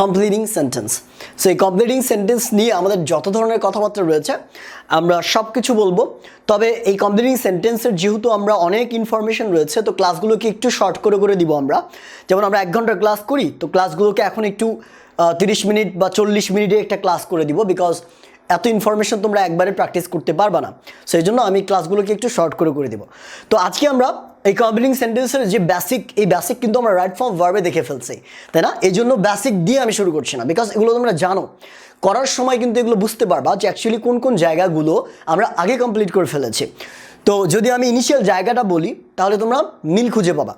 Completing sentence so এই completing sentence নিয়ে আমাদের যত ধরনের কথাবার্তা রয়েছে, আমরা সব কিছু বলব। তবে এই কমপ্লিটিং সেন্টেন্সের যেহেতু আমরা অনেক ইনফরমেশন রয়েছে, তো ক্লাসগুলোকে একটু শর্ট করে করে দিব আমরা। যেমন আমরা এক ঘণ্টার ক্লাস করি, তো ক্লাসগুলোকে এখন একটু তিরিশ মিনিট বা চল্লিশ মিনিটে একটা ক্লাস করে দিব বিকজ এত ইনফরমেশন তোমরা একবারে প্র্যাকটিস করতে পারবা না। সেই জন্য আমি ক্লাসগুলোকে একটু শর্ট করে করে দেবো। তো আজকে আমরা এই কমপ্লিটিং সেন্টেন্সের যে বেসিক এই বেসিক কিন্তু আমরা রাইট ফর্ম ভার্বে দেখে ফেলছি, তাই না? এই জন্য বেসিক দিয়ে আমি শুরু করছি না বিকজ এগুলো তোমরা জানো। করার সময় কিন্তু এগুলো বুঝতে পারবা যে অ্যাকচুয়ালি কোন কোন জায়গাগুলো আমরা আগে কমপ্লিট করে ফেলেছি। তো যদি আমি ইনিশিয়াল জায়গাটা বলি, তাহলে তোমরা মিল খুঁজে পাবা।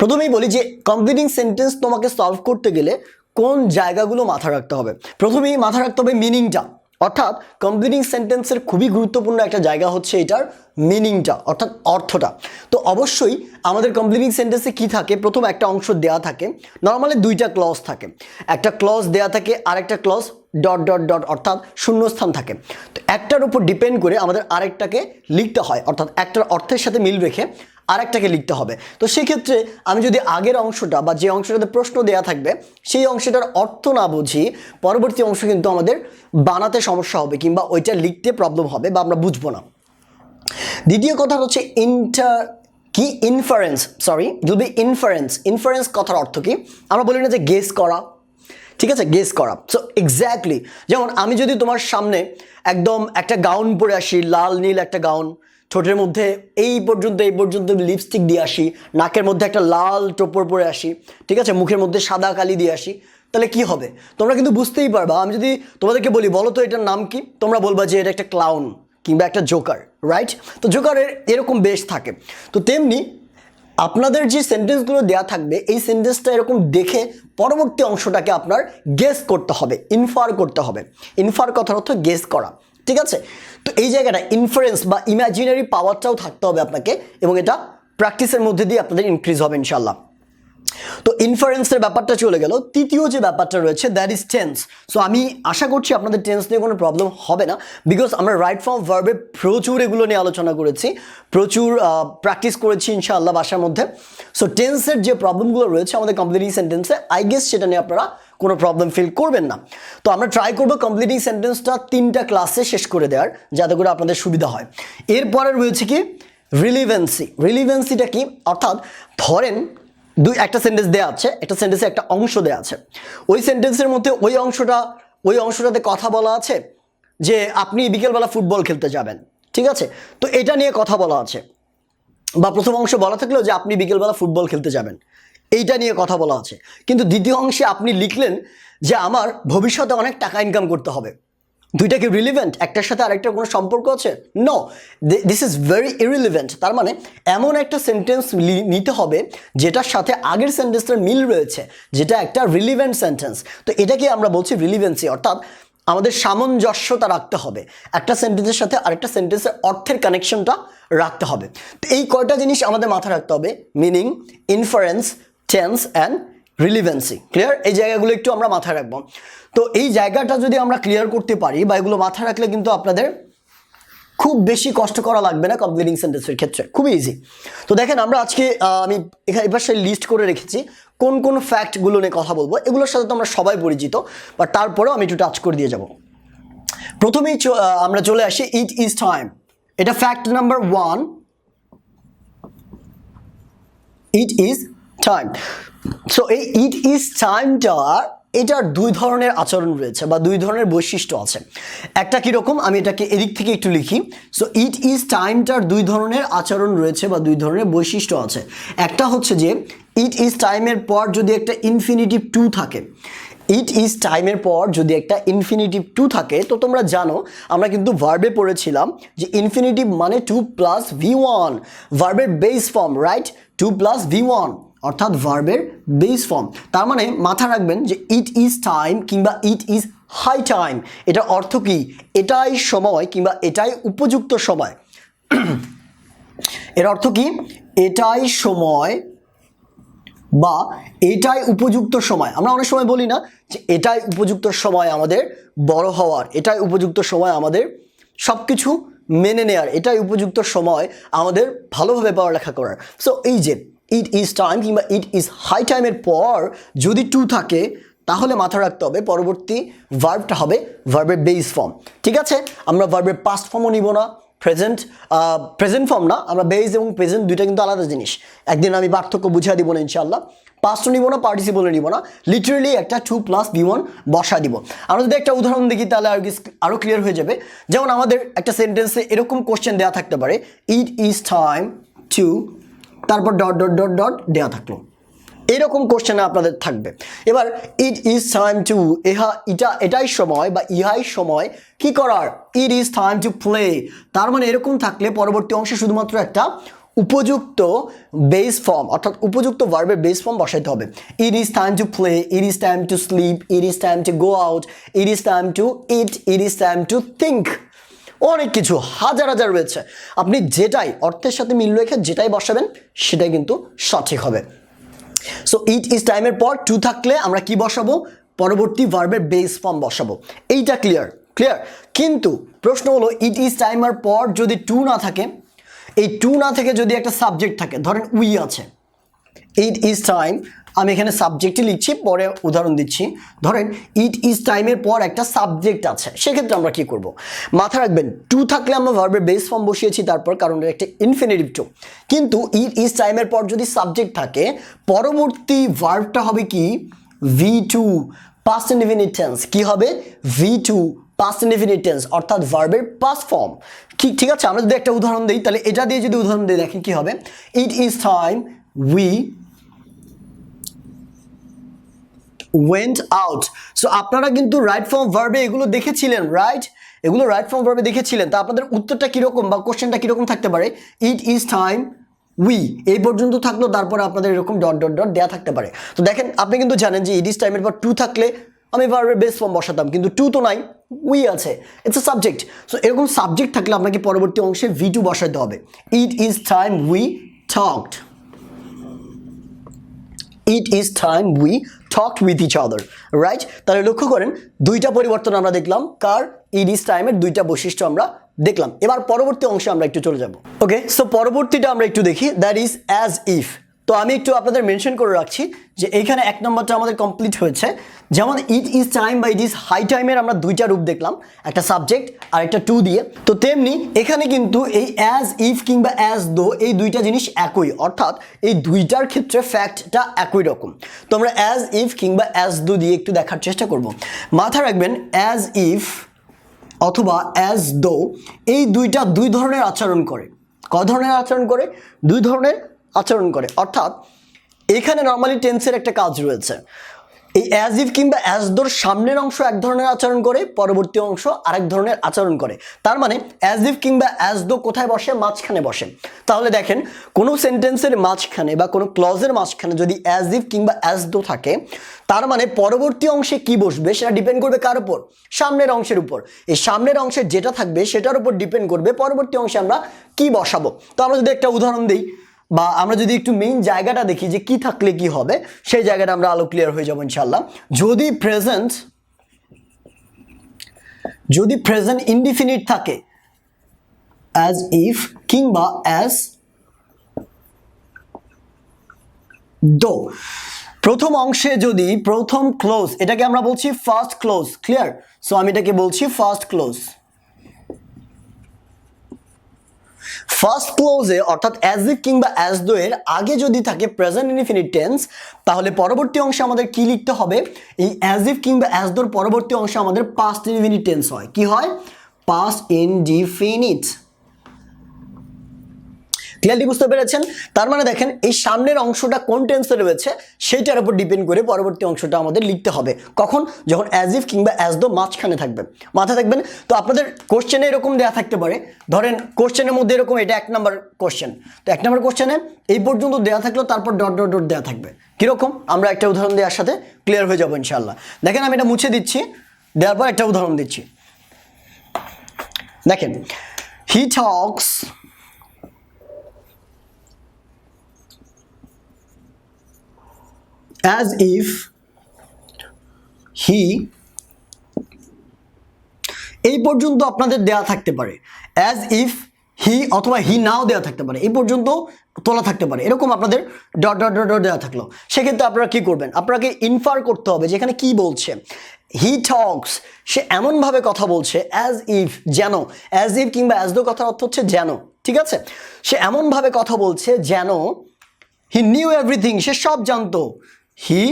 প্রথমেই বলি যে কমপ্লিটিং সেন্টেন্স তোমাকে সলভ করতে গেলে কোন জায়গাগুলো মাথা রাখতে হবে? প্রথমেই মাথা রাখতে হবে মিনিংটা অর্থাৎ কমপ্লিটিং সেন্টেন্সের খুবই গুরুত্বপূর্ণ একটা জায়গা হচ্ছে এটার মিনিংটা অর্থাৎ অর্থটা। তো অবশ্যই আমাদের কমপ্লিটিং সেন্টেন্সে কি থাকে? প্রথম একটা অংশ দেয়া থাকে নর্মালি দুইটা ক্লজ থাকে। একটা ক্লজ দেয়া থাকে আর একটা ক্লজ ডট ডট ডট অর্থাৎ শূন্যস্থান থাকে। তো একটার উপর ডিপেন্ড করে আমাদের আরেকটাকে লিখতে হয়, অর্থাৎ একটার অর্থের সাথে মিল রেখে আরেকটাকে লিখতে হবে। তো সেক্ষেত্রে আমি যদি আগের অংশটা বা যে অংশটাতে প্রশ্ন দেয়া থাকবে, সেই অংশটার অর্থ না বুঝি, পরবর্তী অংশ কিন্তু আমাদের বানাতে সমস্যা হবে কিংবা ওইটা লিখতে প্রবলেম হবে বা আমরা বুঝব না। দ্বিতীয় কথা হচ্ছে ইন্টার কি? Inference sorry will be inference inference কথার অর্থ কি? আমরা বলি না যে গেস করা। ঠিক আছে? গেস করা। সো এক্স্যাক্টলি যেমন আমি যদি তোমার সামনে একদম একটা গাউন পরে আসি, লাল, নীল একটা গাউন ঠোঁটের মধ্যে এই পর্যন্ত এই পর্যন্ত লিপস্টিক দিয়ে আসি, নাকের মধ্যে একটা লাল টোপর পরে আসি, ঠিক আছে? মুখের মধ্যে সাদা কালি দিয়ে আসি, তাহলে কি হবে? তোমরা কিন্তু বুঝতেই পারবা, আমি যদি তোমাদেরকে বলি, বলো তো এটার নাম কি? তোমরা বলবা যে এটা একটা ক্লাউন কিংবা একটা জোকার রাইট তো জোকারের এরকম বেশ থাকে। তো তেমনি আপনাদের যে সেন্টেন্সগুলো দেওয়া থাকবে, এই সেন্টেন্সটা এরকম দেখে পরবর্তী অংশটাকে আপনার গেস করতে হবে ইনফার করতে হবে। ইনফার কথার অর্থ গেস করা। ঠিক আছে? তো এই জায়গাটা ইনফারেন্স বা ইমাজিনারি পাওয়ারটাও থাকতে হবে আপনাকে এবং এটা প্র্যাকটিসের মধ্যে দিয়ে আপনাদের ইনক্রিজ হবে ইনশাল্লাহ তো ইনফারেন্সের ব্যাপারটা চলে গেল। তৃতীয় যে ব্যাপারটা রয়েছে দ্যাট ইজ টেন্স সো আমি আশা করছি আপনাদের টেন্স নিয়ে কোনো প্রবলেম হবে না বিকজ আমরা রাইট ফর্ম ভার্বে প্রচুর এগুলো নিয়ে আলোচনা করেছি, প্রচুর প্র্যাকটিস করেছি ইনশাআল্লাহ বাসার মধ্যে। সো টেন্সের যে প্রবলেমগুলো রয়েছে আমাদের কমপ্লিটিং সেন্টেন্সে আই গেস সেটা নিয়ে আপনারা কোনো প্রবলেম ফিল করবেন না। তো আমরা ট্রাই করব কমপ্লিটিং সেন্টেন্সটা তিনটা ক্লাসে শেষ করে দেওয়ার, যাতে করে আপনাদের সুবিধা হয়। এরপরে রয়েছে কি? রিলিভেন্সি রিলিভেন্সিটা কি? অর্থাৎ ধরেন দুই, একটা সেন্টেন্স দেওয়া আছে, একটা সেন্টেন্সে একটা অংশ দেওয়া আছে। ওই সেন্টেন্সের মধ্যে ওই অংশটা, ওই অংশটাতে কথা বলা আছে যে আপনি বিকেলবেলা ফুটবল খেলতে যাবেন, ঠিক আছে? তো এটা নিয়ে কথা বলা আছে। বা প্রথম অংশ বলা থাকল যে আপনি বিকেলবেলা ফুটবল খেলতে যাবেন। এইটা নিয়ে কথা বলা আছে। কিন্তু দ্বিতীয় অংশে আপনি লিখলেন যে আমার ভবিষ্যতে অনেক টাকা ইনকাম করতে হবে। দুইটা কি রিলিভেন্ট একটার সাথে আরেকটার কোনো সম্পর্ক আছে? No this is very irrelevant তার মানে এমন একটা সেন্টেন্স নিতে হবে যেটার সাথে আগের সেন্টেন্সটার মিল রয়েছে, যেটা একটা রিলিভেন্ট সেন্টেন্স তো এটাকে আমরা বলছি রিলিভেন্সি অর্থাৎ আমাদের সামঞ্জস্যতা রাখতে হবে। একটা সেন্টেন্সের সাথে আরেকটা সেন্টেন্সের অর্থের কানেকশনটা রাখতে হবে। তো এই কয়টা জিনিস আমাদের মাথায় রাখতে হবে? Meaning inference tense and relevancy clear এই জায়গাগুলো একটু আমরা মাথায় রাখব। তো এই জায়গাটা যদি আমরা ক্লিয়ার করতে পারি বা এগুলো মাথায় রাখলে কিন্তু আপনাদের খুব বেশি কষ্ট করা লাগবে না কমপ্লিটিং সেন্টেন্সের ক্ষেত্রে। খুবই ইজি তো দেখেন, আমরা আজকে আমি এখানে এবার সেই লিস্ট করে রেখেছি কোন কোন ফ্যাক্টগুলো নিয়ে কথা বলব। এগুলোর সাথে তো আমরা সবাই পরিচিত বা তারপরেও আমি একটু টাচ করে দিয়ে যাব। প্রথমেই আমরা চলে আসি ইট ইজ টাইম এটা fact number one it is time so এই ইট ইজ টাইমটা এটার দুই ধরনের আচরণ রয়েছে বা দুই ধরনের বৈশিষ্ট্য আছে। একটা কীরকম আমি এটাকে এদিক থেকে একটু লিখি। সো ইট ইজ টাইমটার দুই ধরনের আচরণ রয়েছে বা দুই ধরনের বৈশিষ্ট্য আছে। একটা হচ্ছে যে ইট ইজ টাইমের পর যদি একটা ইনফিনিটিভ টু থাকে। ইট ইজ টাইমের পর যদি একটা ইনফিনিটিভ টু থাকে, তো তোমরা জানো, আমরা কিন্তু ভার্বে পড়েছিলাম যে ইনফিনিটিভ মানে টু প্লাস ভি ওয়ান ভার্বের base form right to plus V one অর্থাৎ ভার্বের বেস ফর্ম তার মানে মাথা রাখবেন যে ইট ইজ টাইম কিংবা ইট ইজ হাই টাইম এটার অর্থ কি? এটাই সময় কিংবা এটাই উপযুক্ত সময়। এর অর্থ কি? এটাই সময় বা এটাই উপযুক্ত সময়। আমরা অনেক সময় বলি না যে এটাই উপযুক্ত সময় আমাদের বড় হওয়ার, এটাই উপযুক্ত সময় আমাদের সব কিছু মেনে নেয়ার, এটাই উপযুক্ত সময় আমাদের ভালোভাবে পড়ালেখা করার। সো এই যে ইট ইজ টাইম কিংবা ইট ইজ হাই টাইমের পর যদি টু থাকে, তাহলে মাথা রাখতে হবে পরবর্তী ভার্বটা হবে ভার্বের বেস ফর্ম ঠিক আছে? আমরা ভার্বের পাস্ট ফর্মও নিব না প্রেজেন্ট প্রেজেন্ট ফর্ম না, আমরা বেস এবং প্রেজেন্ট দুইটা কিন্তু আলাদা জিনিস। একদিন আমি পার্থক্য বুঝিয়ে দিব না ইনশাল্লাহ পাস্টও নিব না পার্টিসিপলও নিব না লিটারেলি একটা টু প্লাস বি ওয়ান বসা দিব। আমরা যদি একটা উদাহরণ দেখি, তাহলে আর আরও ক্লিয়ার হয়ে যাবে। যেমন আমাদের একটা সেন্টেন্সে এরকম কোশ্চেন দেওয়া থাকতে পারে ইট ইজ টাইম টু তারপর ডট ডট ডট ডট দেওয়া থাকল। এরকম কোশ্চেন আপনাদের থাকবে। এবার ইট ইজ টাইম টু ইহা এটা, এটাই সময় বা ইহাই সময় কি করার? It is time to play তার মানে এরকম থাকলে পরবর্তী অংশে শুধুমাত্র একটা উপযুক্ত বেস ফর্ম অর্থাৎ উপযুক্ত ভার্বের বেস ফর্ম বসাইতে হবে। It is time to play it is time to sleep it is time to go out it is time to it it is time to think অনেক কিছু, হাজার হাজার রয়েছে। আপনি যেটাই অর্থের সাথে মিল রেখে যেটাই বসাবেন, সেটাই কিন্তু সঠিক হবে। সো ইট ইজ টাইমের পর টু থাকলে আমরা কি বসাবো? পরবর্তী ভার্বের বেস ফর্ম বসাবো। এইটা ক্লিয়ার ক্লিয়ার কিন্তু প্রশ্ন হলো ইট ইজ টাইমের পর যদি টু না থাকে, এই টু না থেকে যদি একটা সাবজেক্ট থাকে, ধরেন উই আছে। ইট ইজ টাইম আমি এখানে সাবজেক্টই লিখছি, পরে উদাহরণ দিচ্ছি। ধরেন ইট ইজ টাইমের পর একটা সাবজেক্ট আছে, সেক্ষেত্রে আমরা কি করব? মাথা রাখবেন টু থাকলে আমরা ভার্বের বেস ফর্ম বসিয়েছি তারপর কারণ একটা ইনফিনিটিভ টু কিন্তু ইট ইজ টাইমের পর যদি সাবজেক্ট থাকে, পরবর্তী ভার্বটা হবে কি? V two past indefinite tense কি হবে? V two past indefinite tense অর্থাৎ ভার্বের পাস্ট ফর্ম ঠিক ঠিক আছে, আমরা যদি একটা উদাহরণ দিই, তাহলে এটা দিয়ে যদি উদাহরণ দিয়ে দেখেন কি হবে? It is time we went out so আপনারা কিন্তু রাইট ফর্ম ভার্বে এগুলো দেখেছিলেন রাইট এগুলো রাইট ফর্ম ভার্বে দেখেছিলেন। তা আপনাদের উত্তরটা কীরকম বা কোশ্চেনটা কীরকম থাকতে পারে? ইট ইজ টাইম উই এই পর্যন্ত থাকল, তারপরে আপনাদের এরকম ডট ডট ডট দেওয়া থাকতে পারে। তো দেখেন, আপনি কিন্তু জানেন যে ইট ইজ টাইমের পর টু থাকলে আমি ভার্বের বেস ফর্ম বসাতাম, কিন্তু টু তো নাই উই আছে। ইটস এ সাবজেক্ট সো এরকম সাবজেক্ট থাকলে আপনাকে পরবর্তী অংশে ভি টু বসাতে হবে। It is time we talked it is time we talk with each other right তাহলে লক্ষ্য করেন, দুইটা পরিবর্তন আমরা দেখলাম, কার ইজ টাইমের দুইটা বৈশিষ্ট্য আমরা দেখলাম। এবার পরবর্তী অংশে আমরা একটু চলে যাব। ওকে সো পরবর্তীটা আমরা একটু দেখি দ্যাট ইজ অ্যাজ ইফ তো আমি একটু আপনাদের মেনশন করে রাখছি যে এইখানে এক নম্বরটা আমাদের কমপ্লিট হয়েছে। যেমন ইট ইজ টাইম বা ইট ইজ হাই টাইমের আমরা দুইটা রূপ দেখলাম, একটা সাবজেক্ট আর একটা টু দিয়ে। তো তেমনি এখানে কিন্তু এই অ্যাজ ইফ কিংবা অ্যাজ দো এই দুইটা জিনিস একই, অর্থাৎ এই দুইটার ক্ষেত্রে ফ্যাক্টটা একই রকম। তো আমরা অ্যাজ ইফ কিংবা অ্যাজ দো দিয়ে একটু দেখার চেষ্টা করব। মাথা রাখবেন অ্যাজ ইফ অথবা অ্যাজ দো এই দুইটা দুই ধরনের আচরণ করে। ক ধরনের আচরণ করে? দুই ধরনের আচরণ করে। অর্থাৎ এখানে নর্মালি টেন্সের একটা কাজ রয়েছে। এই অ্যাজ ইফ কিংবা অ্যাজ দোর সামনের অংশ এক ধরনের আচরণ করে, পরবর্তী অংশ আরেক ধরনের আচরণ করে। তার মানে অ্যাজ ইফ কিংবা অ্যাজ দো কোথায় বসে? মাঝখানে বসে। তাহলে দেখেন, কোনো সেন্টেন্সের মাঝখানে বা কোনো ক্লজের মাঝখানে যদি অ্যাজ ইফ কিংবা অ্যাজ দো থাকে, তার মানে পরবর্তী অংশে কি বসবে সেটা ডিপেন্ড করবে কার উপর? সামনের অংশের উপর। এই সামনের অংশে যেটা থাকবে সেটার উপর ডিপেন্ড করবে, পরবর্তী অংশে আমরা কি বসাবো? তো আমরা যদি একটা উদাহরণ দিই। বা আমরা যদি একটু মেইন জায়গাটা দেখি যে কি থাকলে কি হবে, সেই জায়গাটা আমরা আলো ক্লিয়ার হয়ে যাব ইনশাল্লাহ যদি প্রেজেন্ট যদি প্রেজেন্ট ইনডিফিনিট থাকে অ্যাজ ইফ কিংবা অ্যাজ দো প্রথম অংশে যদি প্রথম ক্লোজ এটাকে আমরা বলছি ফার্স্ট ক্লোজ ক্লিয়ার সো আমি এটাকে বলছি ফার্স্ট ক্লোজ ফার্স্ট ক্লোজে অর্থাৎ অ্যাজ ইফ কিংবা অ্যাজ দো এর, আগে যদি থাকে প্রেজেন্ট ইনফিনিট টেন্স তাহলে পরবর্তী অংশে আমাদের কি লিখতে হবে? এই অ্যাজ ইফ কিংবা অ্যাজ দোর পরবর্তী অংশে আমাদের পাস্ট ইনফিনিট টেন্স হয়। কি হয়? পাস্ট ইনডিফিনিট ক্লিয়ারলি বুঝতে পেরেছেন। তার মানে দেখেন, এই সামনের অংশটা কোন টেন্সে রয়েছে, সেইটার উপর ডিপেন্ড করে পরবর্তী অংশটা আমাদের লিখতে হবে। কখন? যখন অ্যাজ ইফ কিংবা অ্যাজ দো মাঝখানে থাকবে। মাথায় থাকবেন? তো আপনাদের কোশ্চেনে এরকম দেওয়া থাকতে পারে। ধরেন কোশ্চেনের মধ্যে এরকম, এটা এক নম্বর কোশ্চেন তো এক নম্বর কোশ্চেনে এই পর্যন্ত দেওয়া থাকল, তারপর ডট ডট ডট দেওয়া থাকবে। কীরকম? আমরা একটা উদাহরণ দেওয়ার সাথে ক্লিয়ার হয়ে যাব ইনশাল্লাহ দেখেন, আমি এটা মুছে দিচ্ছি। দেওয়ার পর একটা উদাহরণ দিচ্ছি। দেখেন হি টক্স as if he, এই পর্যন্ত আপনাদের দেয়া থাকতে পারে। অ্যাজ ইফ হি অথবা হি নাও দেওয়া থাকতে পারে। এই পর্যন্ত তোলা থাকতে পারে। এরকম আপনাদের ডট ডট ডট দেওয়া থাকল। সেক্ষেত্রে আপনারা কি করবেন? আপনাকে ইনফার করতে হবে যেখানে কি বলছে। হি টক্স সে এমনভাবে কথা বলছে অ্যাজ ইফ যেন। অ্যাজ ইফ কিংবা অ্যাজ দো কথার অর্থ হচ্ছে যেন। ঠিক আছে? সে এমনভাবে কথা বলছে যেন হি নিউ এভরিথিং সে সব জানতো। হি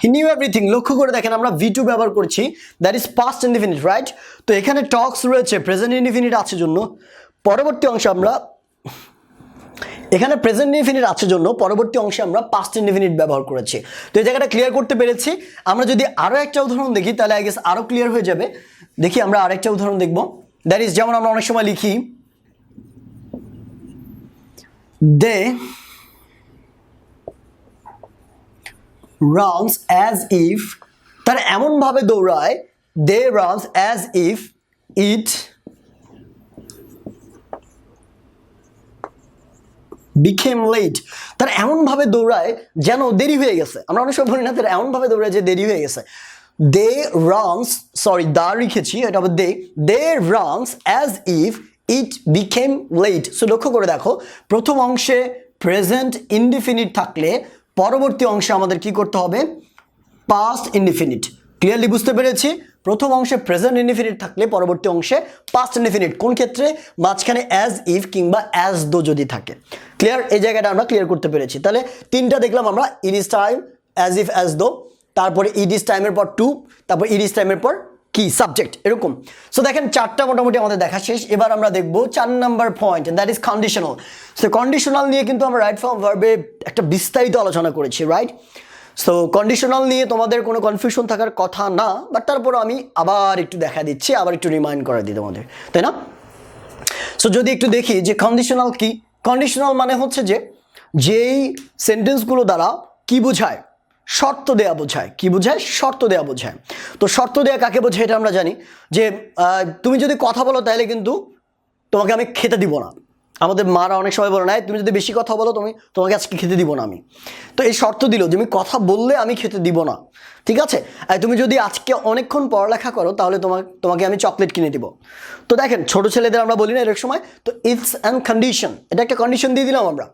হি নিউ এভরিথিং লক্ষ্য করে দেখেন আমরা ভি টু ব্যবহার করছি। That is past indefinite right তো এখানে টক্স রয়েছে প্রেজেন্ট ইনডিফিনিট আছে জন্য। পরবর্তী অংশে আমরা এখানে প্রেজেন্ট ইনডিফিনিট আছে জন্য পরবর্তী অংশে আমরা পাস্ট ইনডিফিনিট ব্যবহার করেছি। তো এই জায়গাটা ক্লিয়ার করতে পেরেছি। আমরা যদি আরও একটা উদাহরণ দেখি, তাহলে আই গেস আরও ক্লিয়ার হয়ে যাবে। দেখি আমরা আরেকটা উদাহরণ দেখব। দ্যাট ইজ যেমন আমরা অনেক সময় লিখি দে রানস অ্যাজ ইফ তারা এমনভাবে দৌড়ায় they runs as if it became late তারা এমনভাবে দৌড়ায় যেন দেরি হয়ে গেছে। আমরা অনেক সময় বলি না তারা এমনভাবে দৌড়ায় যে দেরি হয়ে গেছে। দে রানস সরি দা লিখেছি, এটা হবে they they runs as if it became late so লক্ষ্য করে দেখো, প্রথম অংশে প্রেজেন্ট ইনডিফিনিট থাকলে পরবর্তী অংশে আমাদের কি করতে হবে? পাস্ট ইনডিফিনিট ক্লিয়ারলি বুঝতে পেরেছি? প্রথম অংশে প্রেজেন্ট ইনডিফিনিট থাকলে পরবর্তী অংশে পাস্ট ইনডিফিনিট কোন ক্ষেত্রে? মাঝখানে অ্যাজ ইফ কিংবা অ্যাজ দো যদি থাকে। ক্লিয়ার এই জায়গাটা আমরা ক্লিয়ার করতে পেরেছি। তাহলে তিনটা দেখলাম আমরা। It is time as if as though তারপরে ইট ইজ টাইমের পর টু তারপর ইট ইজ টাইমের পর কি সাবজেক্ট এরকম। সো দেখেন, চারটা মোটামুটি আমাদের দেখা শেষ। এবার আমরা দেখব চার number point that is conditional so conditional নিয়ে কিন্তু আমরা রাইট ফর্ম ভার্বে একটা বিস্তারিত আলোচনা করেছি রাইট সো কন্ডিশনাল নিয়ে তোমাদের কোনো কনফিউশন থাকার কথা না বাট তারপর আমি আবার একটু দেখা দিচ্ছি, আবার একটু রিমাইন্ড করে দিই তোমাদের, তাই না? সো যদি একটু দেখি যে কন্ডিশনাল কি? কন্ডিশনাল মানে হচ্ছে যে, যেই সেন্টেন্সগুলো দ্বারা কি বোঝায়? শর্ত দেয়া বোঝায়। কি বোঝায়? শর্ত দেয়া বোঝায়। তো শর্ত দেয়া কাকে বোঝায় এটা আমরা জানি? যে তুমি যদি কথা বলো তাহলে কিন্তু তোমাকে আমি খেতে দিব না। আমাদের মারা অনেক সময় বলে না তুমি যদি বেশি কথা বলো, তুমি তোমাকে আজকে খেতে দিব না আমি। তো এই শর্ত দিল যে, তুমি কথা বললে আমি খেতে দিব না। ঠিক আছে? আর তুমি যদি আজকে অনেকক্ষণ পড়ালেখা করো, তাহলে তোমাকে তোমাকে আমি চকলেট কিনে দিব। তো দেখেন, ছোট ছেলেদের আমরা বলি না এর সময়, তো ইটস অ্যান্ড কন্ডিশন এটা একটা কন্ডিশন দিয়ে দিলাম আমরা।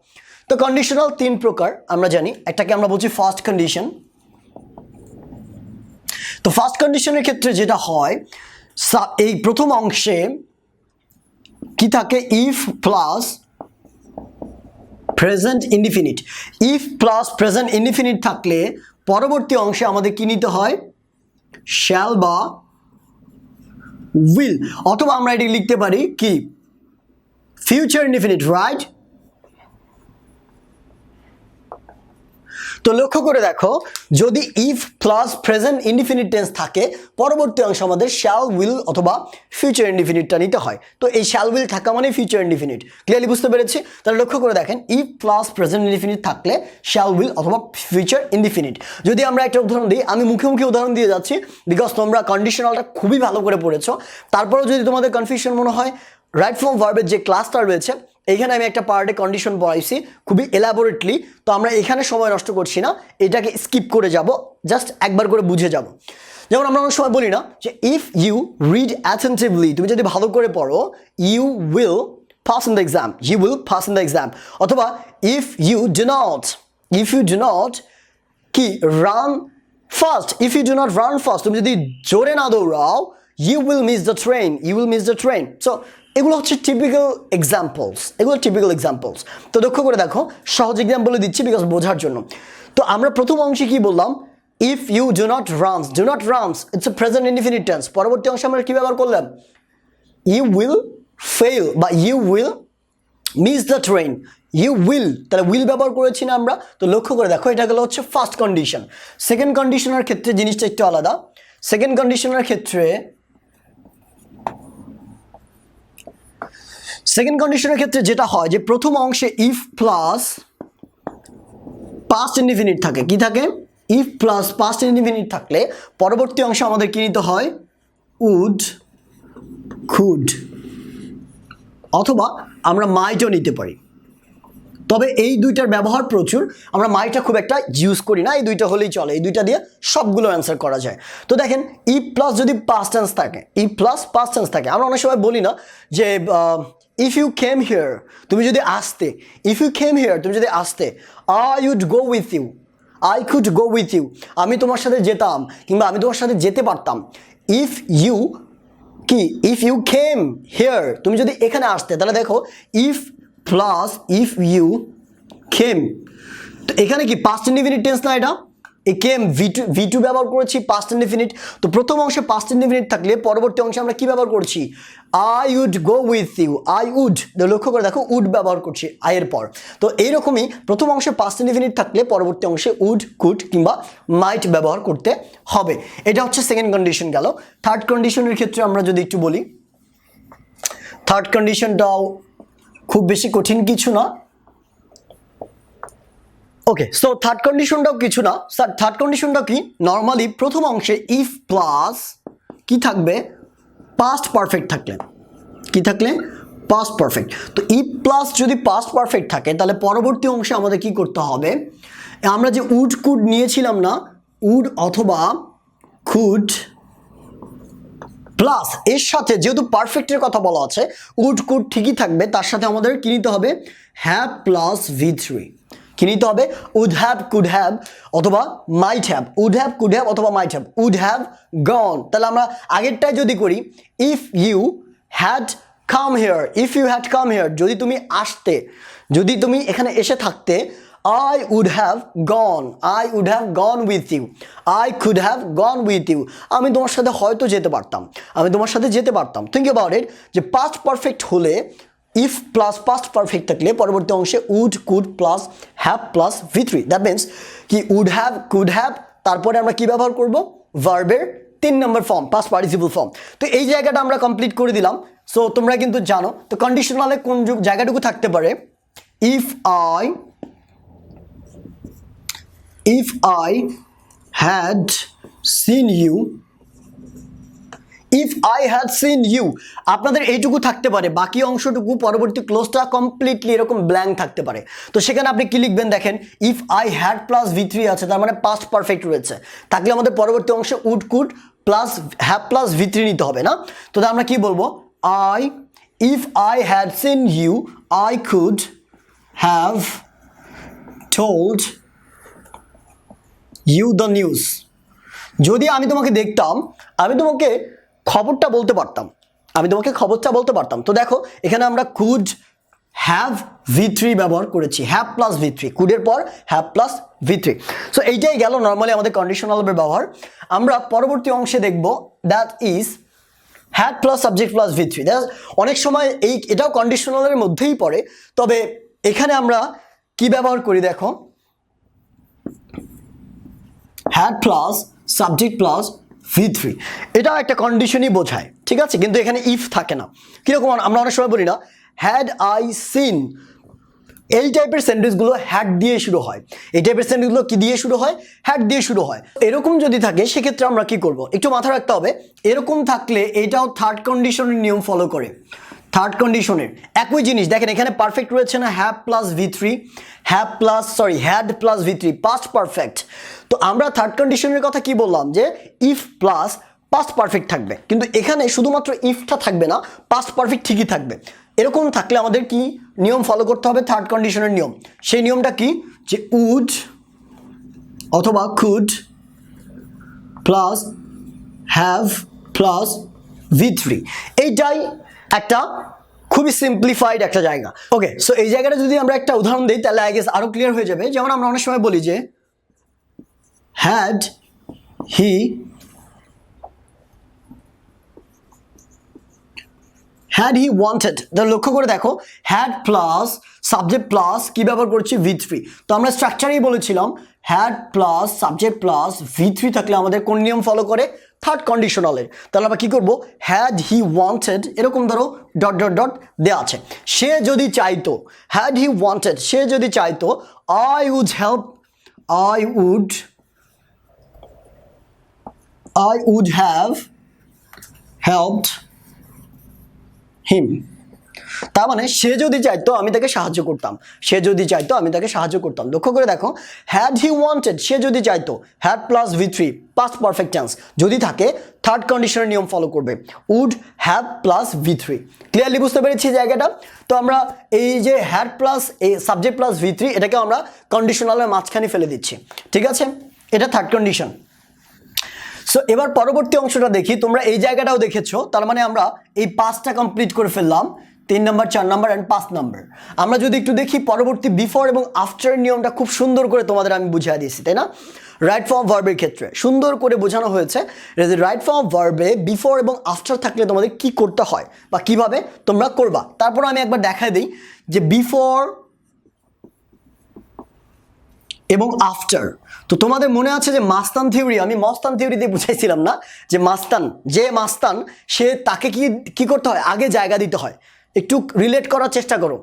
তো কন্ডিশনাল তিন প্রকার, আমরা জানি একটাকে আমরা বলছি ফার্স্ট কন্ডিশন তো ফার্স্ট কন্ডিশনের ক্ষেত্রে যেটা হয় এই প্রথম অংশে কি থাকে? If plus present indefinite if plus present indefinite থাকলে পরবর্তী অংশে আমাদের কি নিতে হয়? শ্যাল বা উইল অথবা আমরা এটি লিখতে পারি কি? ফিউচার ইনডিফিনিট রাইট তো লক্ষ্য করে দেখো, যদি if plus present indefinite tense থাকে, পরবর্তী অংশ আমাদের শ্যাল উইল অথবা ফিউচার ইনডিফিনিটটা নিতে হয়। তো এই শ্যাল উইল থাকা মানে ফিউচার ইনডিফিনিট ক্লিয়ারলি বুঝতে পেরেছি? তাহলে লক্ষ্য করে দেখেন ইফ প্লাস প্রেজেন্ট ইনডিফিনিট থাকলে শ্যাল উইল অথবা ফিউচার ইনডিফিনিট যদি আমরা একটা উদাহরণ দিই, আমি মুখে মুখে উদাহরণ দিয়ে যাচ্ছি বিকজ তোমরা কন্ডিশনালটা খুবই ভালো করে পড়েছো। তারপরেও যদি তোমাদের কনফিউশন মনে হয় রাইট ফ্রম ভার্বের যে ক্লাসটা রয়েছে এইখানে আমি একটা পার্টে কন্ডিশন পড়াইছি খুবই এলাবোরেটলি তো আমরা এখানে সময় নষ্ট করছি না, এটাকে স্কিপ করে যাব জাস্ট একবার করে বুঝে যাব। যেমন আমরা অনেক সময় বলি না যে ইফ ইউ রিড অ্যাটেন্টিভলি তুমি যদি ভালো করে পড়ো you will pass in the exam you will pass in the exam অথবা if you do not if you do not কি run first if you do not run first তুমি যদি জোরে না দৌড়াও you will miss the train you will miss the train so এগুলো হচ্ছে typical examples এগুলো টিপিক্যাল এক্সাম্পলস তো লক্ষ্য করে দেখো, সহজ এক্সাম্পল দিচ্ছি বিকজ বোঝার জন্য। তো আমরা প্রথম অংশে কি বললাম? If you do not runs do not runs it's a present indefinite tense পরবর্তী অংশে আমরা কি ব্যবহার করলাম? ইউ উইল ফেল বা you will miss the train you will তাহলে উইল ব্যবহার করেছি না আমরা। তো লক্ষ্য করে দেখো, এটা গেলো হচ্ছে ফার্স্ট কন্ডিশন সেকেন্ড কন্ডিশনের ক্ষেত্রে জিনিসটা একটু আলাদা। সেকেন্ড কন্ডিশনের ক্ষেত্রে সেকেন্ড কন্ডিশনের ক্ষেত্রে যেটা হয়, যে প্রথম অংশে ইফ প্লাস পাস্ট ইনডিফিনিট থাকে। কি থাকে? ইফ প্লাস পাস্ট ইনডিফিনিট থাকলে পরবর্তী অংশে আমাদের কি নিতে হয়? উড, খুড অথবা আমরা মাইটও নিতে পারি। তবে এই দুইটার ব্যবহার প্রচুর। আমরা মাইটা খুব একটা ইউজ করি না, এই দুইটা হলেই চলে। এই দুইটা দিয়ে সবগুলো অ্যান্সার করা যায়। তো দেখেন ই প্লাস যদি পাস্ট টেন্স থাকে ই প্লাস পাস্ট টেন্স থাকে, আমরা অনেক সময় বলি না যে ইফ ইউ কেম হিয়ার তুমি যদি আসতে ইফ ইউ কেম হিয়ার তুমি যদি আসতে I would go with you I could go with you আমি তোমার সাথে যেতাম, কিংবা আমি তোমার সাথে যেতে পারতাম। ইফ ইউ কি? ইফ ইউ খেম হেয়ার তুমি যদি এখানে আসতে, তাহলে দেখো if plus if you came তো এখানে কি পাস্ট ইনডিফিনিট টেন্স না এটা? এই came V two V two ব্যবহার করেছি পাস্ট ইনডিফিনিট তো প্রথম অংশে পাস্ট ইনডিফিনিট থাকলে পরবর্তী অংশে আমরা কি ব্যবহার করছি? I would go with you I would লক্ষ্য করে দেখো উড ব্যবহার করছি আয়ের পর। তো এইরকমই প্রথম অংশে পাস্ট ইনডিফিনিট থাকলে পরবর্তী অংশে উড কুড কিংবা মাইট ব্যবহার করতে হবে। এটা হচ্ছে সেকেন্ড কন্ডিশন গেল। থার্ড কন্ডিশনের ক্ষেত্রে আমরা যদি একটু বলি থার্ড কন্ডিশনটাও খুব বেশি কঠিন কিছু না। ওকে সো থার্ড কন্ডিশনটাও কিছু না। স্যার থার্ড কন্ডিশনটাও কি? নর্মালি প্রথম অংশে ইফ প্লাস কি থাকবে? পাস্ট পারফেক্ট থাকলে। কি থাকলে? পাস্ট পারফেক্ট তো ইফ প্লাস যদি পাস্ট পারফেক্ট থাকে, তাহলে পরবর্তী অংশে আমাদের কি করতে হবে? আমরা যে উড কুড নিয়েছিলাম না উড অথবা খুড প্লাস এর সাথে যেহেতু পারফেক্টের কথা বলা আছে উড কুড ঠিকই থাকবে, তার সাথে আমাদের কি নিতে হবে? হ্যাভ প্লাস ভি থ্রি কি নিতে হবে? উড হ্যাভ কুড হ্যাভ অথবা might have would have could have অথবা might have would have gone তাহলে আমরা আগেরটায় যদি করি if you had come here if you had come here যদি তুমি আসতে, যদি তুমি এখানে এসে থাকতে I would have gone I would have gone with you I could have gone with you আমি তোমার সাথে হয়তো যেতে পারতাম। আমি তোমার সাথে যেতে পারতাম। থিঙ্ক অ্যাবাউট ইট যে পাস্ট পারফেক্ট হলে ইফ প্লাস পাস্ট পারফেক্ট থাকলে পরবর্তী অংশে would could plus have plus V three that means কি উড হ্যাভ কুড হ্যাভ তারপরে আমরা কি ব্যবহার করব? ভার্বের তিন নম্বর ফর্ম পাস পার্টিসিপল ফর্ম তো এই জায়গাটা আমরা কমপ্লিট করে দিলাম। সো তোমরা কিন্তু জানো, তো কন্ডিশনালে কোন যু- জায়গাটুকু থাকতে পারে? If I if I had seen you if I had seen you আপনাদের এইটুকু থাকতে পারে, বাকি অংশটুকু পরবর্তী ক্লোজটা কমপ্লিটলি এরকম ব্ল্যাঙ্ক থাকতে পারে। তো সেখানে আপনি কি লিখবেন দেখেন if I had plus V three আছে, তার মানে পাস্ট পারফেক্ট রয়েছে। থাকলে আমাদের পরবর্তী অংশে would could plus have plus V three নিতে হবে না? তো আমরা কি বলব? I if I had seen you I could have told you the news যদি আমি তোমাকে দেখতাম, আমি তোমাকে খবরটা বলতে পারতাম। আমি তোমাকে খবরটা বলতে পারতাম। তো দেখো, এখানে আমরা কুড হ্যাভ ভি থ্রি ব্যবহার করেছি। হ্যাভ প্লাস ভি থ্রি কুডের পর have plus V three so এইটাই গেল নর্মালি আমাদের কন্ডিশনালের ব্যবহার। আমরা পরবর্তী অংশে দেখব that is had plus subject plus V three অনেক সময় এই, এটাও কন্ডিশনালের মধ্যেই পড়ে। তবে এখানে আমরা কি ব্যবহার করি দেখো? Had plus subject plus V three এটা একটা কন্ডিশনই বোঝায়, ঠিক আছে? কিন্তু এখানে ইফ থাকে না। কীরকম আমরা অনেক সময় বলি না হ্যাড আই সিন এই টাইপের সেন্টেন্সগুলো হ্যাড দিয়ে শুরু হয়। এই টাইপের সেন্টেন্সগুলো কি দিয়ে শুরু হয়? হ্যাড দিয়ে শুরু হয়। এরকম যদি থাকে, সেক্ষেত্রে আমরা কি করব? একটু মাথা রাখতে হবে, এরকম থাকলে এটাও থার্ড কন্ডিশনের নিয়ম ফলো করে। থার্ড কন্ডিশনের একই জিনিস, দেখেন এখানে পারফেক্ট রয়েছে না have plus V three have plus sorry had plus V three past perfect তো আমরা থার্ড কন্ডিশনের কথা কি বললাম? যে ইফ প্লাস পাস্ট পারফেক্ট থাকবে। কিন্তু এখানে শুধুমাত্র ইফটা থাকবে না পাস্ট পারফেক্ট ঠিকই থাকবে। এরকম থাকলে আমাদের কি নিয়ম ফলো করতে হবে? থার্ড কন্ডিশনের নিয়ম। সেই নিয়মটা কি? যে উড অথবা could plus have plus V three এইটাই একটা খুবই সিম্পলিফাইড একটা জায়গা। ওকে সো এই জায়গাটা যদি আমরা একটা উদাহরণ দিই, তাহলে আই গেস আরও ক্লিয়ার হয়ে যাবে। যেমন আমরা অনেক সময় বলি যে had he had he wanted তাহলে লক্ষ্য করে দেখো হ্যাড প্লাস সাবজেক্ট প্লাস কি ব্যবহার করছি? ভি থ্রি তো আমরা স্ট্রাকচারেই বলেছিলাম had plus subject plus V three থাকলে আমাদের কোন নিয়ম ফলো করে? থার্ড কন্ডিশনালে তাহলে আমরা কী করব? হ্যাড হি ওয়ান্টেড এরকম ধরো ডট ডট ডট দেওয়া আছে। সে যদি চাইতো হ্যাড হি ওয়ান্টেড সে যদি চাইতো I would help I would I would have helped him তার মানে সে যদি চাইতো আমি তাকে সাহায্য করতাম। সে যদি চাইতো আমি তাকে সাহায্য করতাম। লক্ষ্য করে দেখো হ্যাড হি ওয়ান্টেড সে যদি চাইতো had plus V three past perfect tense যদি থাকে থার্ড কন্ডিশনের নিয়ম ফলো করবে would have plus V three clearly বুঝতে পেরেছি জায়গাটা? তো আমরা এই যে হ্যাড প্লাস এই সাবজেক্ট প্লাস ভি থ্রি এটাকে আমরা কন্ডিশনালের মাঝখানে ফেলে দিচ্ছি। ঠিক আছে? এটা থার্ড কন্ডিশন সো এবার পরবর্তী অংশটা দেখি, তোমরা এই জায়গাটাও দেখেছ, তার মানে আমরা এই পাঁচটা কমপ্লিট করে ফেললাম। তিন নম্বর, চার নম্বর অ্যান্ড পাঁচ নম্বর। আমরা যদি একটু দেখি পরবর্তী বিফোর এবং আফটার নিয়মটা খুব সুন্দর করে তোমাদের আমি বুঝিয়ে দিয়েছি, তাই না? রাইট ফর্ম ভার্বের ক্ষেত্রে। সুন্দর করে বোঝানো হয়েছে রাইট ফর্ম ভার্বে বিফোর এবং আফটার থাকলে তোমাদের কি করতে হয় বা কীভাবে তোমরা করবা। তারপর আমি একবার দেখাই দিই যে বিফোর এবং আফটার তো তোমাদের মনে আছে যে মাস্তান থিওরি আমি মস্তান থিওরি দিয়ে বুঝাইছিলাম না যে মাস্তান যে মাস্তান, সে তাকে কি কি করতে হয়? আগে জায়গা দিতে হয়। একটু রিলেট করার চেষ্টা করো।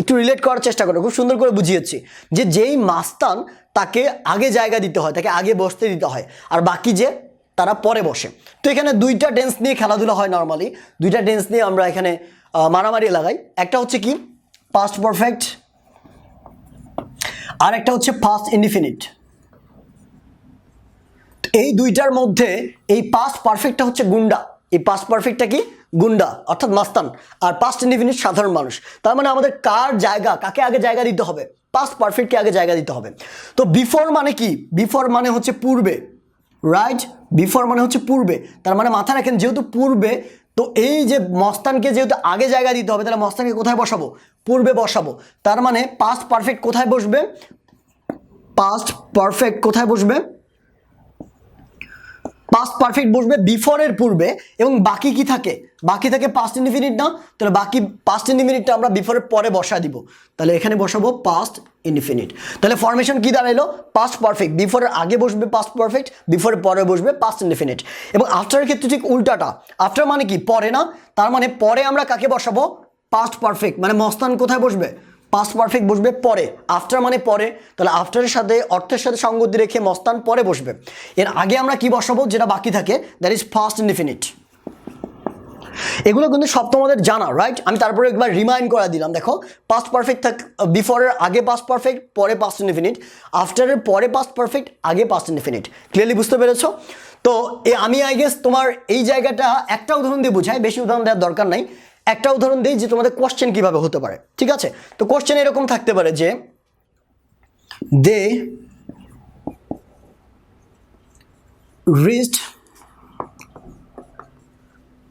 একটু রিলেট করার চেষ্টা করো। খুব সুন্দর করে বুঝিয়েছি যে যেই মাস্তান তাকে আগে জায়গা দিতে হয়, তাকে আগে বসতে দিতে হয়। আর বাকি যে তারা পরে বসে। তো এখানে দুইটা ডেন্স নিয়ে খেলাধুলা হয় নর্মালি দুইটা ডেন্স নিয়ে আমরা এখানে মারামারি লাগাই। একটা হচ্ছে কি? পাস্ট পারফেক্ট আর একটা হচ্ছে ফার্স্ট ইনডিফিনিট এই দুইটার মধ্যে এই পাস্ট পারফেক্টটা হচ্ছে গুন্ডা। এই পাস্ট পারফেক্টটা কি? গুন্ডা, অর্থাৎ মাস্তান, আর পাস্ট ইনডিফিনিট সাধারণ মানুষ। তার মানে আমাদের কার জায়গা, কাকে আগে জায়গা দিতে হবে? পাস্ট পারফেক্টকে আগে জায়গা দিতে হবে। তো বিফোর মানে কি? বিফোর মানে হচ্ছে পূর্বে রাইট বিফোর মানে হচ্ছে পূর্বে। তার মানে মাথা রাখেন, যেহেতু পূর্বে, তো এই যে মস্তানকে যেহেতু আগে জায়গা দিতে হবে, তাহলে মস্তানকে কোথায় বসাবো? পূর্বে বসাবো। তার মানে পাস্ট পারফেক্ট কোথায় বসবে? পাস্ট পারফেক্ট কোথায় বসবে? পাস্ট পারফেক্ট বসবে বিফোরের পূর্বে এবং বাকি কি থাকে? বাকি থাকে পাস্ট ইনডিফিনিট না? তাহলে বাকি পাস্ট ইনডিফিনিটটা আমরা বিফোরের পরে বসা দিব। তাহলে এখানে বসাবো পাস্ট ইনডিফিনিট তাহলে ফরমেশন কি দাঁড়াইলো? পাস্ট পারফেক্ট বিফোরের আগে বসবে পাস্ট পারফেক্ট বিফোরের পরে বসবে পাস্ট ইনডিফিনিট এবং আফটারের ক্ষেত্রে ঠিক উল্টাটা। আফটার মানে কি? পরে না? তার মানে পরে আমরা কাকে বসাবো? পাস্ট পারফেক্ট মানে মস্তান কোথায় বসবে? পাস্ট পারফেক্ট বসবে পরে আফটার মানে পরে, তাহলে আফটারের সাথে, অর্থের সাথে সঙ্গতি রেখে মস্তান পরে বসবে। এর আগে আমরা কি বসাবো যেটা বাকি থাকে? দ্যাট ইজ ফার্স্ট ইনডিফিনিট এগুলো কিন্তু সব তোমাদের জানা রাইট আমি তারপরে একবার রিমাইন্ড করে দিলাম, দেখো। পাস্ট পারফেক্ট থাক বিফোরের আগে পাস্ট পারফেক্ট পরে পাস্ট ইনডিফিনিট আফটারের পরে পাস্ট পারফেক্ট আগে পাস্ট ইনডিফিনিট ক্লিয়ারলি বুঝতে পেরেছ? তো আমি আই গেস তোমার এই জায়গাটা একটা উদাহরণ দিয়ে বোঝাই, বেশি উদাহরণ দেওয়ার দরকার নাই। একটা উদাহরণ দিই যে তোমাদের কোশ্চেন কীভাবে হতে পারে, ঠিক আছে? তো কোশ্চেন এরকম থাকতে পারে যে they reached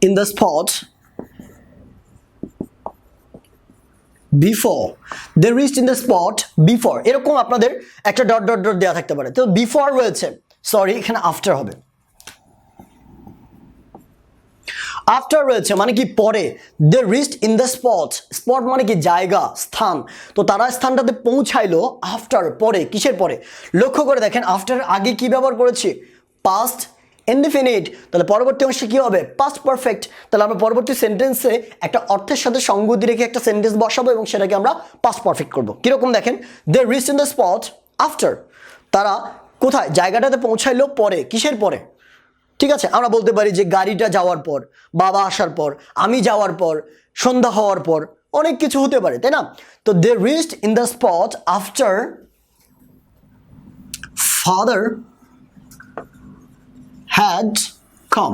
in the spot before. They reached in the spot before. এরকম আপনাদের একটা ডট ডট ডট দেওয়া থাকতে পারে। তো বিফোর রয়েছে। সরি এখানে আফটার হবে। আফটার রয়েছে মানে কি পরে they rest in the spot spot মানে কি জায়গা, স্থান। তো তারা স্থানটাতে পৌঁছাইলো আফটার পরে, কিসের পরে? লক্ষ্য করে দেখেন আফটার আগে কি ব্যবহার করেছি? পাস্ট ইনডিফিনিট তাহলে পরবর্তী অংশে কী হবে? পাস্ট পারফেক্ট তাহলে আমরা পরবর্তী সেন্টেন্সে একটা অর্থের সাথে সঙ্গতি রেখে একটা সেন্টেন্স বসাবো এবং সেটাকে আমরা পাস্ট পারফেক্ট করব। কীরকম দেখেন? They rest in the spot after তারা কোথায়? জায়গাটাতে পৌঁছাইলো পরে, কিসের পরে? ঠিক আছে, আমরা বলতে পারি যে গাড়িটা যাওয়ার পর, বাবা আসার পর, আমি যাওয়ার পর, সন্ধ্যা হওয়ার পর অনেক কিছু হতে পারে, তাই না? তো they rest in the spot after father had come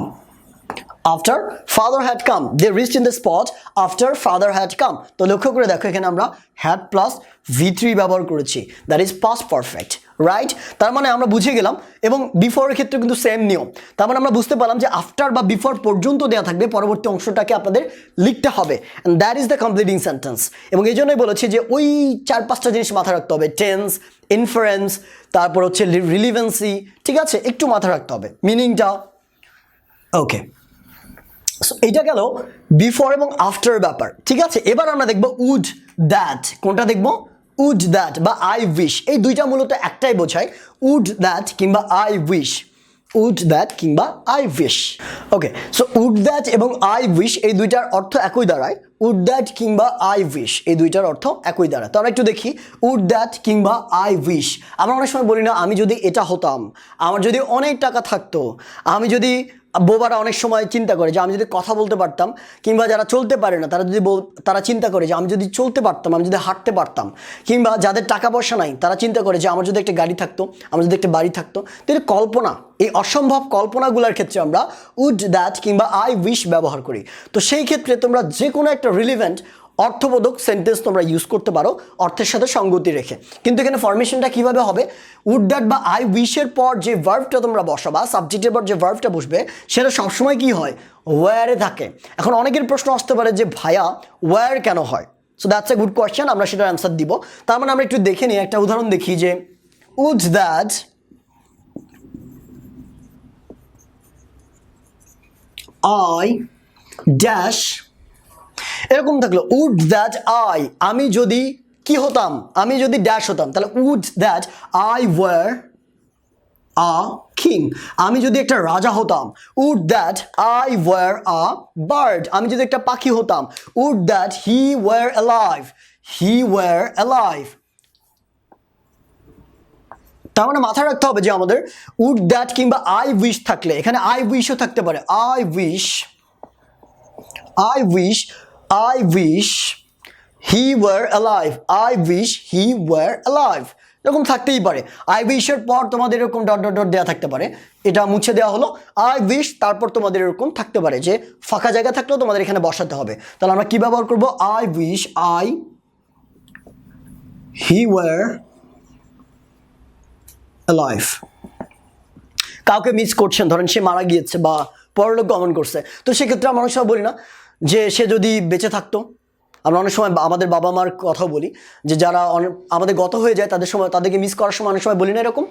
after father had come they rest in the spot after father had come তো লক্ষ্য করে দেখো, এখানে আমরা হ্যাড প্লাস ভি থ্রি ব্যবহার করেছি। That is past perfect right তার মানে আমরা বুঝে গেলাম, এবং বিফোরের ক্ষেত্রে কিন্তু সেম নিয়ম। তার মানে আমরা বুঝতে পারলাম যে আফটার বা বিফোর পর্যন্ত দেওয়া থাকবে, পরবর্তী অংশটাকে আপনাদের লিখতে হবে। And that is the completing sentence এবং এই জন্যই বলেছি যে ওই চার পাঁচটা জিনিস মাথায় রাখতে হবে। টেন্স ইনফারেন্স তারপর হচ্ছে রিলিভেন্সি, ঠিক আছে? একটু মাথায় রাখতে হবে। মিনিংটা ওকে সো এইটা গেল বিফোর এবং আফটার ব্যাপার, ঠিক আছে? এবার আমরা দেখব উড দ্যাট কোনটা দেখব? উড দ্যাট বা আই উইশ এই দুইটা মূলত একটাই বোঝায় উড দ্যাট কিংবা আই উইশ উড দ্যাট কিংবা I wish okay so would that এবং আই উইশ এই দুইটার অর্থ একই দাঁড়ায় উড দ্যাট কিংবা আই উইশ এই দুইটার অর্থ একই দাঁড়ায়। তো আমরা একটু দেখি উড দ্যাট কিংবা আই উইশ আমরা অনেক সময় বলি না, আমি যদি এটা হতাম, আমার যদি অনেক টাকা থাকতো, আমি যদি বোবারা অনেক সময় চিন্তা করে যে আমি যদি কথা বলতে পারতাম, কিংবা যারা চলতে পারে না, তারা যদি তারা চিন্তা করে যে আমি যদি চলতে পারতাম, আমি যদি হাঁটতে পারতাম, কিংবা যাদের টাকা পয়সা নাই, তারা চিন্তা করে যে আমার যদি একটা গাড়ি থাকতো, আমার যদি একটা বাড়ি থাকতো। তাহলে কল্পনা, এই অসম্ভব কল্পনাগুলোর ক্ষেত্রে আমরা উড দ্যাট কিংবা আই উইশ ব্যবহার করি। তো সেই ক্ষেত্রে তোমরা যে কোনো একটা রিলিভেন্ট অর্থবোধক সেন্টেন্স তোমরা ইউজ করতে পারো, অর্থের সাথে সঙ্গতি রেখে। কিন্তু এখানে ফরমেশনটা কীভাবে হবে? উড দ্যাট বা আই উইশের পর যে ভার্ভটা তোমরা বসাবা সাবজেক্টের পর যে ভার্ভটা বসবে, সেটা সবসময় কি হয়? ওয়ারে থাকে। এখন অনেকের প্রশ্ন আসতে পারে যে ভায়া ওয়ার কেন হয়? So that's a good question আমরা সেটার অ্যান্সার দিব। তার মানে আমরা একটু দেখে নিই, একটা উদাহরণ দেখি যে উড দ্যাট আই ড্যাশ এরকম থাকল উড দ্যাট আই। আমি যদি কি হতাম? আমি যদি ড্যাশ হতাম তাহলে would that I were a king. আমি যদি একটা রাজা হতাম would that I were a bird. আমি যদি একটা পাখি হতাম would that he were alive he were alive তার মানে মাথায় রাখতে হবে যে আমাদের উড দ্যাট কিংবা আই উইশ থাকলে এখানে আই উইশও থাকতে পারে। I wish I wish, I wish he were alive. I wish he were alive. এরকম থাকতেই পারে। আই উইশের পর তোমাদের এরকম ডট ডট ডট দেওয়া থাকতে পারে। এটা মুছে দেওয়া হলো। আই উইশ তারপর তোমাদের এরকম থাকতে পারে যে ফাঁকা জায়গা থাকলেও তোমাদের এখানে বসাতে হবে। তাহলে আমরা কি ব্যবহার করব? I wish I he were alive কাউকে মিস করছেন, ধরেন সে মারা গিয়েছে বা পরলোক গমন করছে। তো সেক্ষেত্রে আমরা সময় বলি না যে সে যদি বেঁচে থাকতো, আমরা অনেক সময় আমাদের বাবা মার কথা বলি যে যারা আমাদের গত হয়ে যায়, তাদের সময়, তাদেরকে মিস করার সময় অনেক সময় বলি না এরকম,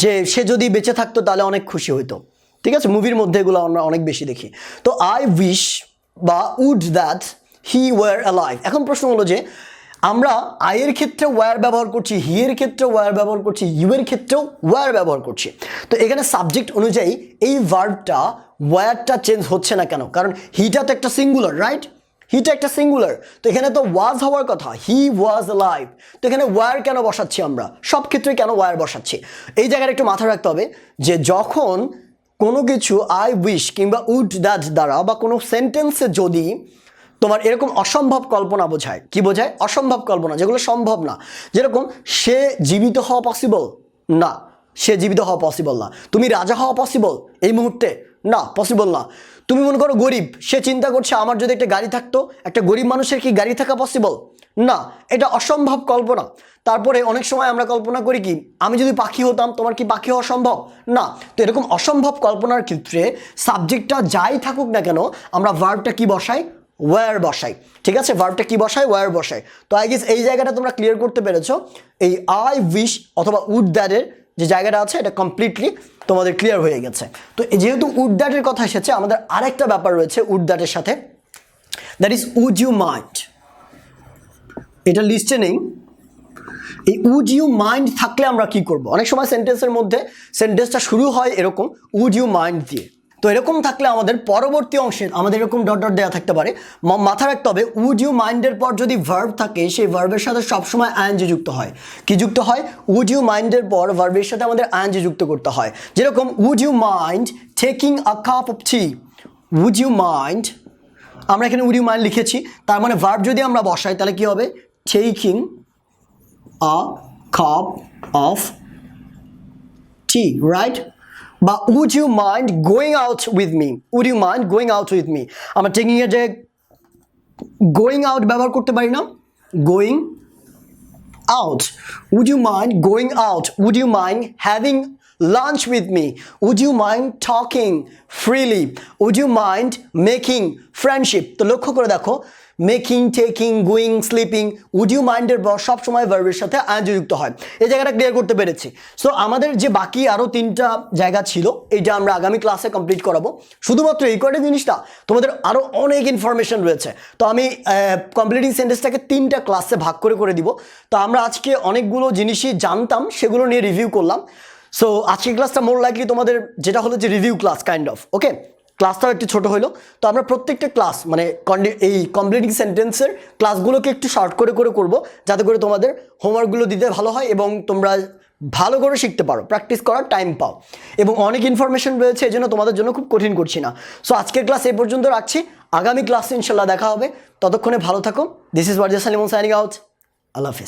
যে সে যদি বেঁচে থাকতো তাহলে অনেক খুশি হইতো। ঠিক আছে? মুভির মধ্যে এগুলো আমরা অনেক বেশি দেখি। তো আই উইশ বা would that he were alive এখন প্রশ্ন হলো যে, আমরা আয়ের ক্ষেত্রে ওয়ার ব্যবহার করছি হি এর ক্ষেত্রে ওয়ার ব্যবহার করছি ইউ এর ক্ষেত্রেও ওয়ার ব্যবহার করছি। তো এখানে সাবজেক্ট অনুযায়ী এই ভার্বটা ওয়ারটা চেঞ্জ হচ্ছে না কেন? কারণ হিটা তো একটা সিঙ্গুলার রাইট হিটা একটা সিঙ্গুলার তো এখানে তো ওয়াজ হওয়ার কথা। হি ওয়াজ লাইভ তো এখানে ওয়ার কেন বসাচ্ছি আমরা? সব ক্ষেত্রে কেন ওয়ার বসাচ্ছি? এই জায়গায় একটু মাথায় রাখতে হবে যে যখন কোনো কিছু আই উইশ কিংবা উড দ্যাট দ্বারা বা কোনো সেন্টেন্সে যদি তোমার এরকম অসম্ভব কল্পনা বোঝায়, কি বোঝায়? অসম্ভব কল্পনা, যেগুলো সম্ভব না। যেরকম, সে জীবিত হওয়া পসিবল না, সে জীবিত হওয়া পসিবল না। তুমি রাজা হওয়া পসিবল এই মুহূর্তে? না পসিবল না। তুমি মনে করো গরিব, সে চিন্তা করছে আমার যদি একটা গাড়ি থাকতো, একটা গরিব মানুষের কি গাড়ি থাকা পসিবল না, এটা অসম্ভব কল্পনা। তারপরে অনেক সময় আমরা কল্পনা করি কি, আমি যদি পাখি হতাম, তোমার কি পাখি হওয়া সম্ভব? না, তো এরকম অসম্ভব কল্পনার ক্ষেত্রে সাবজেক্টটা যাই থাকুক না কেন, আমরা ভার্বটা কি বসাই? ওয়ার বসাই। ঠিক আছে? ভার্বটা কি বসাই? ওয়ার বসাই। তো আই গেস এই জায়গাটা তোমরা ক্লিয়ার করতে পেরেছ। এই আই উইশ অথবা উড দ্যাটের যে জায়গাটা আছে, এটা কমপ্লিটলি তোমাদের ক্লিয়ার হয়ে গেছে। তো যেহেতু উড দ্যাটের কথা এসেছে, আমাদের আরেকটা ব্যাপার রয়েছে উড দ্যাটের সাথে। That is would you mind এটা লিস্টে নেই। এই উড ইউ মাইন্ড থাকলে আমরা কি করব? অনেক সময় সেন্টেন্সের মধ্যে সেন্টেন্সটা শুরু হয় এরকম উড ইউ মাইন্ড দিয়ে। তো এরকম থাকলে আমাদের পরবর্তী অংশে আমাদের এরকম ডট ডট দেওয়া থাকতে পারে। মা- মাথায় রাখতে হবে উড ইউ মাইন্ডের পর যদি ভার্ব থাকে, সেই ভার্বের সাথে সবসময় আইএনজি যুক্ত হয়। কি যুক্ত হয়? উড ইউ মাইন্ডের পর ভার্বের সাথে আমাদের আইএনজি যুক্ত করতে হয়। যেরকম would you mind taking a cup of tea would you mind আমরা এখানে উড ইউ মাইন্ড লিখেছি। তার মানে ভার্ব যদি আমরা বসাই, তাহলে কি হবে? Taking a cup of tea right? বা would you mind going out with me? Would you mind going out with me? আমরা টেকিং এর যে গোয়িং আউট ব্যবহার করতে পারি না going out. Would you mind going out? Would you mind having lunch with me? Would you mind talking freely? Would you mind making friendship? তো লক্ষ্য করে দেখো making taking going sleeping would you মাইন্ডের পর সবসময় ভার্বের সাথে আইনজি যুক্ত হয়? এই জায়গাটা ক্লিয়ার করতে পেরেছি। সো আমাদের যে বাকি আরও তিনটা জায়গা ছিল, এইটা আমরা আগামী ক্লাসে কমপ্লিট করাবো। শুধুমাত্র এই কয়টা জিনিসটা, তোমাদের আরও অনেক ইনফরমেশন রয়েছে। তো আমি কমপ্লিটিং সেন্টেন্সটাকে তিনটা ক্লাসে ভাগ করে করে দিব। তো আমরা আজকে অনেকগুলো জিনিসই জানতাম, সেগুলো নিয়ে রিভিউ করলাম। সো আজকের ক্লাসটা মোর লাইকলি তোমাদের, যেটা হলো যে review class kind of okay ক্লাসটাও একটু ছোট হলো তো আমরা প্রত্যেকটা ক্লাস মানে এই কমপ্লিটিং সেন্টেন্সের ক্লাসগুলোকে একটু শর্ট করে করে করব, যাতে করে তোমাদের হোমওয়ার্কগুলো দিতে ভালো হয় এবং তোমরা ভালো করে শিখতে পারো প্র্যাকটিস করার টাইম পাও। এবং অনেক ইনফরমেশন রয়েছে, এই জন্য তোমাদের জন্য খুব কঠিন করছি না। সো আজকের ক্লাস এই পর্যন্ত রাখছি। আগামী ক্লাসে ইনশাল্লাহ দেখা হবে। ততক্ষণে ভালো থাকো। দিস ইজ ওয়ার্জাস সালিমন সাইনিং আউট আল্লাহ হাফিজ।